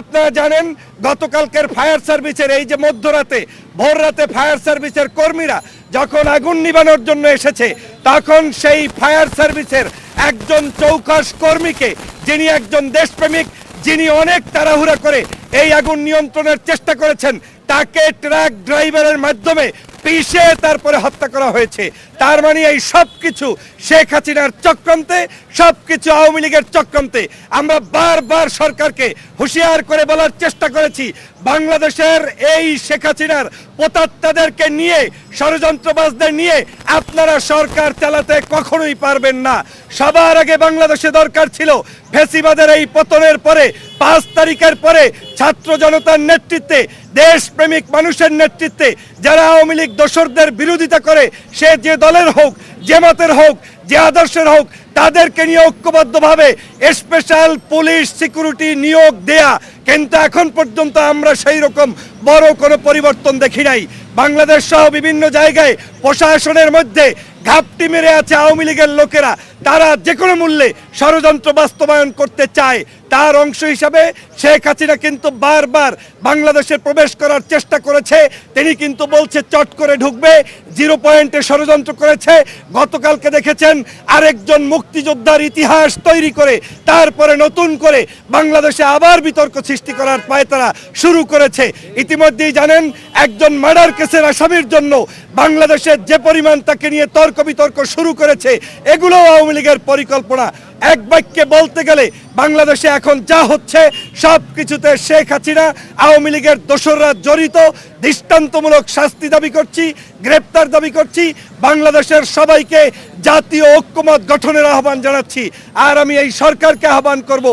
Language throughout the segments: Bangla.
আপনারা জানেন, গতকালকের ফায়ার সার্ভিসের এই যে মধ্যরাতে ভোর রাতে ফায়ার সার্ভিসের কর্মীরা যখন আগুন নিবানোর জন্য এসেছে, তখন সেই ফায়ার সার্ভিসের একজন চৌকাশ কর্মীকে, যিনি একজন দেশপ্রেমিক, যিনি অনেক তাড়াহুড়া করে এই আগুন নিয়ন্ত্রণের চেষ্টা করেছেন, তাকে ট্রাক ড্রাইভারের মাধ্যমে পিষে তারপরে হত্যা করা হয়েছে। তার মানে এই সব কিছু শেখ হাসিনার চক্রান্তে সব কিছু আওয়ামী লীগের চক্রান্তে। আমরা বারবার সরকারকে হুঁশিয়ার করে বলার চেষ্টা করেছি, বাংলাদেশের এই শেখ হাসিনার পোতাত্তাদেরকে নিয়ে, ষড়যন্ত্রবাজদের নিয়ে আপনারা সরকার চালাতে কখনোই পারবেন না। সবার আগে বাংলাদেশে দরকার ছিল ফেসিবাদের এই পতনের পরে, পাঁচ তারিখের পরে ছাত্র জনতার নেতৃত্বে, দেশপ্রেমিক মানুষের নেতৃত্বে, যারা আওয়ামী লীগ দোসরদের বিরোধিতা করে, সে যে দলের হোক যে মতের হোক, যে আদর্শের হোক, তাদেরকে নিয়ে ঐক্যবদ্ধভাবে স্পেশাল পুলিশ সিকিউরিটি নিয়োগ দেয়া। কিন্তু এখন পর্যন্ত আমরা সেই রকম বড় কোনো পরিবর্তন দেখি নাই। বাংলাদেশ সহ বিভিন্ন জায়গায় প্রশাসনের মধ্যে ঘাপটি মেরে আছে আওয়ামী লীগের লোকেরা। তারা যে কোনো মূল্যে ষড়যন্ত্র বাস্তবায়ন করতে চায়। তার অংশ হিসাবে শেখ হাসিনা কিন্তু বারবার বাংলাদেশে প্রবেশ করার চেষ্টা করেছে। তিনি কিন্তু বলছে, চট করে ঢুকবে। জিরো পয়েন্টে ষড়যন্ত্র করেছে। গতকালকে দেখেছেন, আরেকজন মুক্তিযোদ্ধার ইতিহাস তৈরি করে, তারপরে নতুন করে বাংলাদেশে আবার বিতর্ক সৃষ্টি করার পায়তারা শুরু করেছে। ইতিমধ্যেই জানেন, একজন মার্ডার কেসের আসামির জন্য বাংলাদেশের যে পরিমাণ তাকে নিয়ে তর্ক বিতর্ক শুরু করেছে এগুলো আওয়ামী লীগের পরিকল্পনা। এক বাক্যে বলতে গেলে, বাংলাদেশে এখন যা হচ্ছে সব কিছুতে শেখ হাসিনা, আওয়ামী লীগের দোসররা জড়িত। দৃষ্টান্তমূলক শাস্তি দাবি করছি, গ্রেপ্তার দাবি করছি। বাংলাদেশের সবাইকে জাতীয় ঐক্যমত গঠনের আহ্বান জানাচ্ছি। আর আমি এই সরকারকে আহ্বান করব,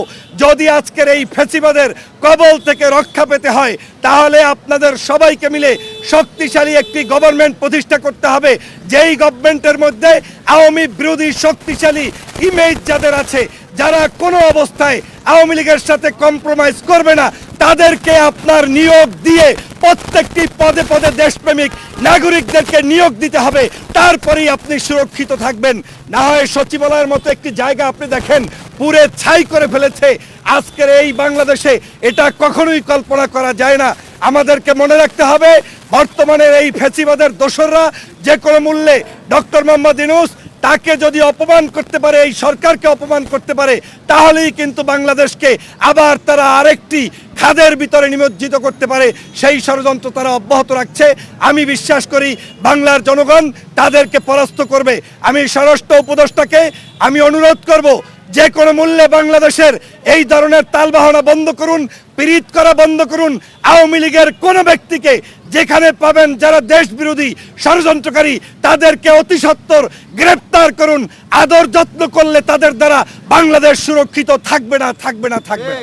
যদি আজকের এই ফেসিবাদের কবল থেকে রক্ষা পেতে হয়, তাহলে আপনাদের সবাইকে মিলে শক্তিশালী একটি গভর্নমেন্ট প্রতিষ্ঠা করতে হবে। যেই গভর্নমেন্টের মধ্যে আওয়ামী বিরোধী শক্তিশালী ইমেজ যাদের আছে, যারা কোনো অবস্থায় আওয়ামী লীগের সাথে কম্প্রোমাইজ করবে না, তাদেরকে আপনার নিয়োগ দিয়ে প্রত্যেকটি পদে পদে দেশপ্রেমিক নাগরিকদেরকে নিয়োগ দিতে হবে। তারপরেই আপনি সুরক্ষিত থাকবেন। না হয় সচিবালয়ের মতো একটি জায়গা আপনি দেখেন, পুরে ছাই করে ফেলেছে। আজকের এই বাংলাদেশে এটা কখনোই কল্পনা করা যায় না। আমাদেরকে মনে রাখতে হবে, বর্তমানের এই ফেসিবাদের দোসররা যে কোনো মূল্যে ডক্টর মোহাম্মদ ইনুস তাকে যদি অপমান করতে পারে, এই সরকারকে অপমান করতে পারে, তাহলেই কিন্তু বাংলাদেশকে আবার তারা আরেকটি খাদের ভিতরে নিমজ্জিত করতে পারে। সেই ষড়যন্ত্র তারা অব্যাহত রাখছে। আমি বিশ্বাস করি বাংলার জনগণ তাদেরকে পরাস্ত করবে। আমি স্বরাষ্ট্র উপদেষ্টাকে আমি অনুরোধ করব যে কোনো মূল্যে বাংলাদেশের এই ধরনের তালবাহনা বন্ধ করুন, পীড়িত করা বন্ধ করুন, আওয়ামী লীগের কোনো ব্যক্তিকে যেখানে পাবেন যারা দেশ বিরোধী ষড়যন্ত্রকারী, তাদেরকে অতি সত্বর গ্রেপ্তার করুন, আদর যত্ন করলে তাদের দ্বারা বাংলাদেশ সুরক্ষিত থাকবে না থাকবে না, থাকবে